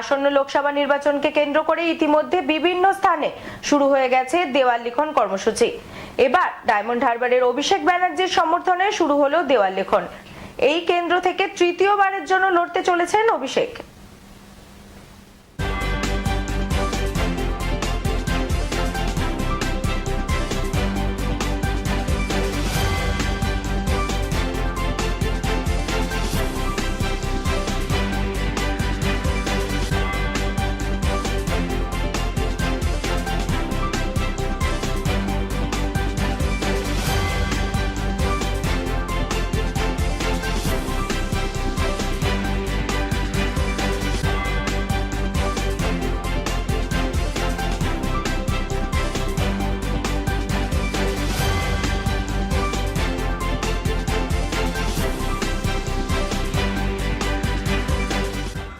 আসন্ন লোকসভা নির্বাচনকে কেন্দ্র করে ইতিমধ্যে বিভিন্ন স্থানে শুরু হয়ে গেছে দেওয়াল লিখন কর্মসূচি। এবার ডায়মন্ড হারবারের অভিষেক ব্যানার্জির সমর্থনে শুরু হলো দেওয়াল লিখন। এই কেন্দ্র থেকে তৃতীয়বারের জন্য লড়তে চলেছেন অভিষেক।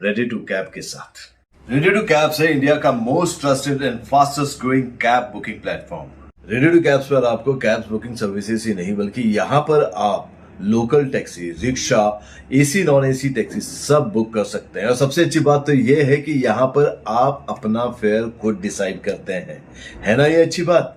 रेडी टू कैब के साथ। रेडी टू कैब से इंडिया का most trusted and fastest growing cab booking platform ready to cabs पर आपको कैब बुकिंग सर्विसेज़ ही नहीं, बल्कि यहाँ पर आप local taxi rickshaw AC non AC taxi सब बुक कर सकते हैं। और सबसे अच्छी बात तो ये है कि यहाँ पर आप अपना फेयर खुद डिसाइड करते हैं। है ना ये अच्छी बात?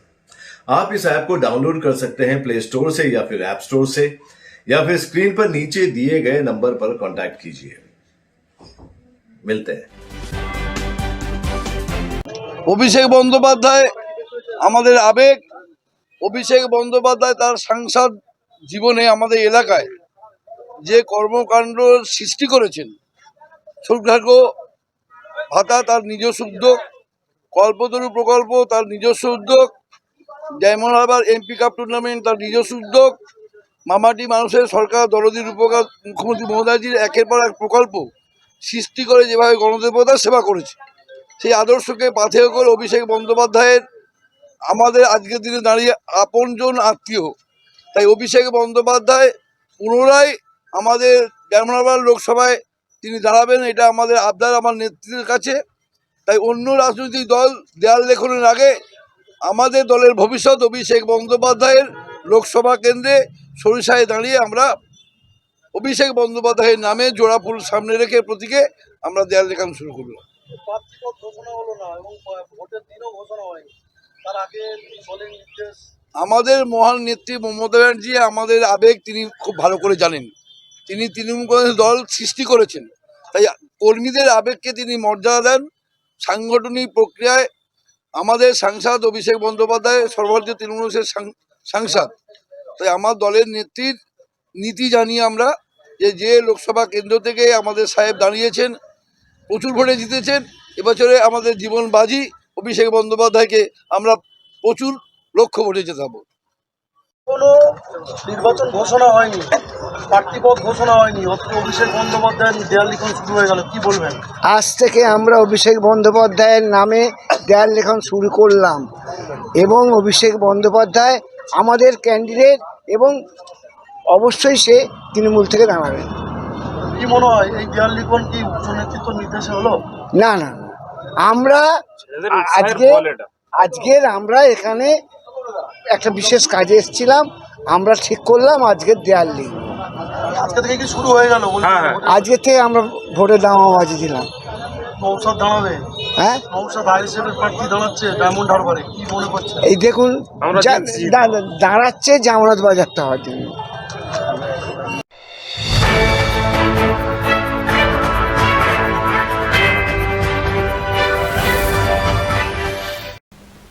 आप इस ऐप को डाउनलोड कर सकते हैं प्ले स्टोर से या फिर ऐप स्टोर से या फिर स्क्रीन पर नीचे दिए गए नंबर पर कांटेक्ट कीजिए मिलते हैं অভিষেক বন্দ্যোপাধ্যায় আমাদের আবেগ অভিষেক বন্দ্যোপাধ্যায় তার সাংসদ জীবনে আমাদের এলাকায় যে কর্মকাণ্ড সৃষ্টি করেছেন সৌভাগ্য ভাতা তার নিজস্ব উদ্যোগ কল্পতরু প্রকল্প তার নিজস্ব উদ্যোগ Diamond Harbour MP cup tournament তার নিজস্ব উদ্যোগ। মামাটি মানুষের সরকার দরদির উপকার, মুখ্যমন্ত্রী মমতাজির একের পর এক প্রকল্প সৃষ্টি করে যেভাবে গণদেবতার সেবা করেছে। সেই আদর্শকে পাথেয় করে অভিষেক বন্দ্যোপাধ্যায়ের আমাদের আজকের দিনে দাঁড়িয়ে আপনজন আত্মীয়। তাই অভিষেক বন্দ্যোপাধ্যায় পুনরায় আমাদের গ্রামনগর লোকসভায় তিনি দাঁড়াবেন, এটা আমাদের আবদার আমার নেতৃত্বের কাছে। তাই অন্য রাজনৈতিক দল দেয়াল লেখনের আগে আমাদের দলের ভবিষ্যৎ অভিষেক বন্দ্যোপাধ্যায়ের লোকসভা কেন্দ্রে সরিষায় দাঁড়িয়ে আমরা অভিষেক বন্দ্যোপাধ্যায়ের নামে জোড়া ফুল সামনে রেখে প্রতীকে আমরা দেয়াল লেখানো শুরু করলাম। আমাদের মহান নেত্রী মমতা ব্যানার্জি আমাদের আবেগ তিনি খুব ভালো করে জানেন। তিনি তৃণমূল কংগ্রেস দল সৃষ্টি করেছেন। তাই কর্মীদের আবেগকে তিনি মর্যাদা দেন। সাংগঠনিক প্রক্রিয়ায় আমাদের সাংসদ অভিষেক বন্দ্যোপাধ্যায় সর্বভারতীয় তৃণমূল সাংসদ। তাই আমার দলের নেত্রীর নীতি জানি আমরা যে যে লোকসভা কেন্দ্র থেকে আমাদের সাহেব দাঁড়িয়েছেন প্রচুর ভোটে জিতেছেন এবছরে আমাদের জীবন বাজি অভিষেক বন্দ্যোপাধ্যায়কে আমরা প্রচুর লক্ষ্য ভোটে জেতাবো। কোনো নির্বাচন ঘোষণা হয়নি প্রার্থীপদ ঘোষণা হয়নি অথচ অভিষেক বন্দ্যোপাধ্যায়ের দেয়াল লিখন শুরু হয়ে গেল কি বলবেন? আজ থেকে আমরা অভিষেক বন্দ্যোপাধ্যায়ের নামে দেয়াল লেখন শুরু করলাম এবং অভিষেক বন্দ্যোপাধ্যায় আমাদের ক্যান্ডিডেট এবং অবশ্যই সে তৃণমূল থেকে দাঁড়াবে। কি মনে হয় এই দেয়াল লিখন কি উচ্চ নেতৃত্ব নির্দেশে হলো? না না। আমরা আজকে আজকের আমরা এখানে একটা বিশেষ কাজে এসেছিলাম আমরা ঠিক করলাম আজকের দেয়াল লিখ আজকে থেকে কি শুরু হয়ে গেল আজকে থেকে আমরা ভোটে দামাবাজি দিলাম। নৌসাদ দাঁড়াবে। হ্যাঁ? নৌসাদ হিসেবে প্রার্থী দাঁড়াচ্ছে ডায়মন্ড হারবারে। কি মনে করছে এই দেখুন দাঁড়াচ্ছে জামানত বাজারটা হয় জন্য